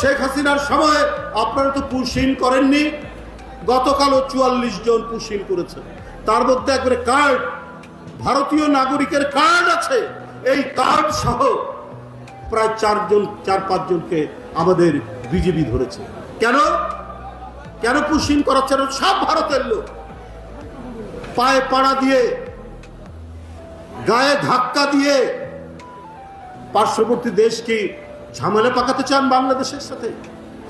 শেখ হাসিনার সময় আপনারা তো পুশিন করেননি? গতকালও চুয়াল্লিশ জন পুশিন করেছে। তার মধ্যে একবারে কার্ড, ভারতীয় নাগরিকের কার্ড আছে। এই কার্ড সহ প্রায় চারজন, চার, পাঁচজনকে আমাদের বিজেপি ধরেছে। কেন? কেন পুশিন করাচ্ছে? সব ভারতের লোক। পায়ে পাড়া দিয়ে, গায়ে ধাক্কা দিয়ে পার্শ্ববর্তী দেশ কি ঝামেলা পাকাতে চান বাংলাদেশের সাথে?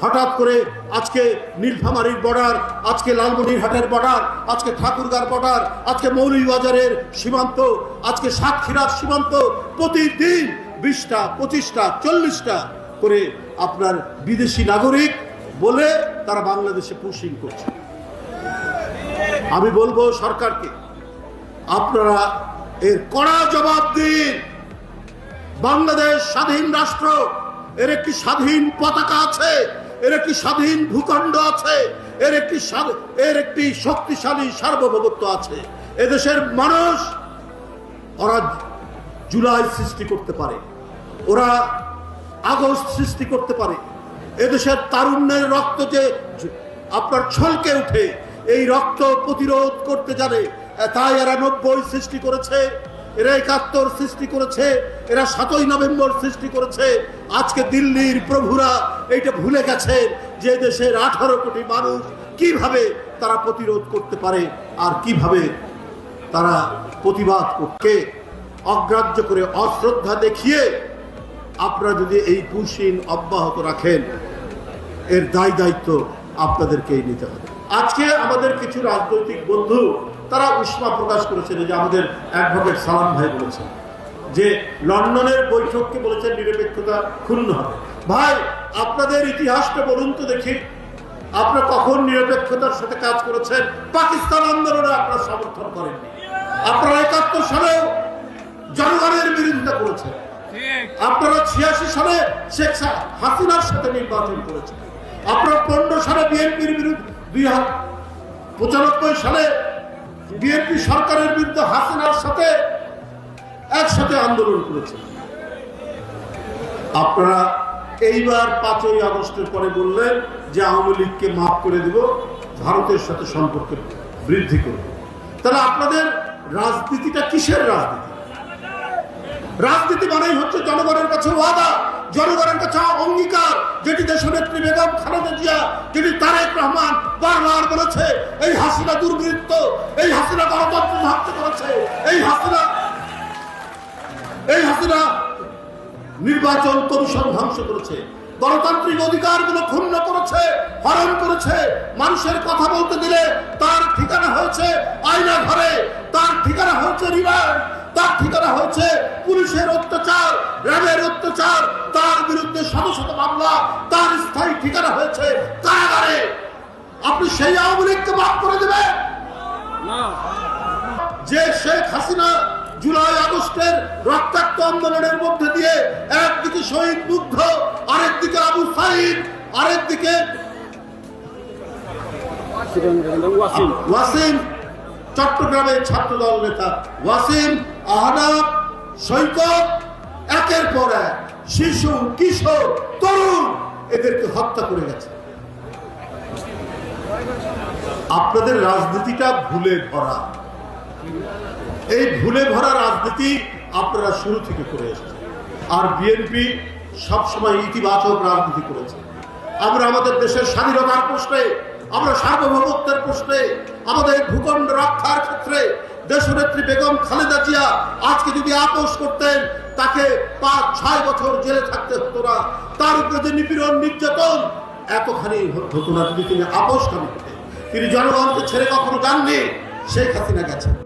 হঠাৎ করে আজকে নীলফামারীর বর্ডার আজকে লালমনিরহাটের বর্ডার আজকে ঠাকুরগার বর্ডার আজকে মৌলভীবাজারের সীমান্ত, আজকে সাতক্ষীরার সীমান্ত, প্রতিদিন বিশটা, পঁচিশটা, চল্লিশটা করে আপনার বিদেশি নাগরিক বলে তারা বাংলাদেশে পুশিং করছে। আমি বলব সরকারকে, আপনারা এর কড়া জবাব দিন। বাংলাদেশ স্বাধীন রাষ্ট্র এর একটি স্বাধীন পতাকা আছে, এর একটি স্বাধীন ভূখণ্ড আছে, এর একটি এর একটি শক্তিশালী সার্বভৌমত্ব আছে। এদেশের মানুষ ওরা জুলাই সৃষ্টি করতে পারে, ওরা আগস্ট সৃষ্টি করতে পারে। এদেশের তারুণ্যের রক্ত যে আপনার ছলকে উঠে, এই রক্ত প্রতিরোধ করতে জানে তাই এরা নব্বই সৃষ্টি করেছে। এরা একাত্তর সৃষ্টি করেছে, এরা সাতই নভেম্বর সৃষ্টি করেছে। আজকে দিল্লির প্রভুরা এইটা ভুলে গেছে যে দেশের আঠারো কোটি মানুষ কীভাবে তারা প্রতিরোধ করতে পারে আর কীভাবে তারা প্রতিবাদ করতে অগ্রাহ্য করে অশ্রদ্ধা দেখিয়ে আপনারা যদি এই পুশিন অব্যাহত রাখেন, এর দায় দায়িত্ব আপনাদেরকেই নিতে হবে। আজকে আমাদের কিছু রাজনৈতিক বন্ধু, তারা উষ্মা প্রকাশ করেছেন যে আমাদের অ্যাডভোকেট সালাম ভাই বলেছেন, যে লন্ডনের বৈঠককে বলেছেন নিরপেক্ষতা ক্ষুণ্ণ হবে। ভাই, আপনাদের ইতিহাসটা বলুন তো দেখি। আপনারা কখন নিরপেক্ষতার সাথে কাজ করেছেন? পাকিস্তান আন্দোলনে আপনারা সমর্থন করেননি। আপনারা একাত্তর সালেও জনগণের বিরোধিতা করেছেন। আপনারা ছিয়াশি সালে শেখ হাসিনার সাথে নির্বাচন করেছেন। আপনারা পনেরো সালে বিএনপির বিরুদ্ধে দুই পঁচানব্বই সালে বিএনপি সরকারের বিরুদ্ধে হাসিনার সাথে একসাথে আন্দোলন করেছেন আপনারা এইবার পাঁচই আগস্টের পরে বললেন যে আওয়ামী লীগকে মাফ করে দিব, ভারতের সাথে সম্পর্ক বৃদ্ধি করব। তাহলে আপনাদের রাজনীতিটা কিসের রাজনীতি? রাজনীতি মানেই হচ্ছে জনগণের কাছে ওয়াদা। জনগণের কাছে অঙ্গীকার যেটি দেশনেত্রী বেগম খালেদা জিয়া যেটি তারেক রহমান বারবার বলেছে, এই হাসিনা দুর্বৃত্ত, এই হাসিনা গণতন্ত্র ধ্বংস করেছে, এই হাসিনা এই হাসিনা নির্বাচন কমিশন ধ্বংস করেছে। গণতান্ত্রিক অধিকারগুলো ক্ষুণ্ণ করেছে, হরণ করেছে। মানুষের কথা বলতে দিলে তার ঠিকানা হয়েছে আয়না ঘরে, তার ঠিকানা হয়েছে রিমান্ড, তার ঠিকানা হয়েছে পুলিশের অত্যাচার র্যাবের অত্যাচার বিরুদ্ধে শত শত মামলা তার স্থায়ী ঠিকানা হয়েছে কারাগারে। আপনি সেই আওয়ামী লীগকে মাফ করে দেবেন? যে শেখ হাসিনা জুলাই আগস্টের রক্তাক্ত আন্দোলনের মধ্যে দিয়ে একদিকে শহীদ বুদ্ধ আরেকদিকে আবু সাইদ আরেকদিকে ওয়াসিম চট্টগ্রামের ছাত্রদল নেতা ওয়াসিম আহনাব সৈকত একের পর এক। শিশু কিশোর তরুণ, এদেরকে হত্যা করে গেছে। আপনাদের রাজনীতিটা ভুলে ভরা। এই ভুলে ভরা রাজনীতি আপনারা শুরু থেকে করে এসেছেন। আর বিএনপি সবসময় ইতিবাচক রাজনীতি করেছে। আমরা আমাদের দেশের স্বাধীনতার প্রশ্নে, আমরা সার্বভৌমত্বের প্রশ্নে, আমাদের ভূখণ্ড রক্ষার ক্ষেত্রে দেশনেত্রী বেগম খালেদা জিয়া আজকে যদি আপোষ করতেন, তাকে পাঁচ, ছয় বছর জেলে থাকতে হতো না। তার উপরে যে নিপীড়ন, নির্যাতন, এতখানি হতো না যদি তিনি আপোষ করতেন তিনি জনগণকে ছেড়ে কখনো যাননি, শেখ হাসিনা গেছেন।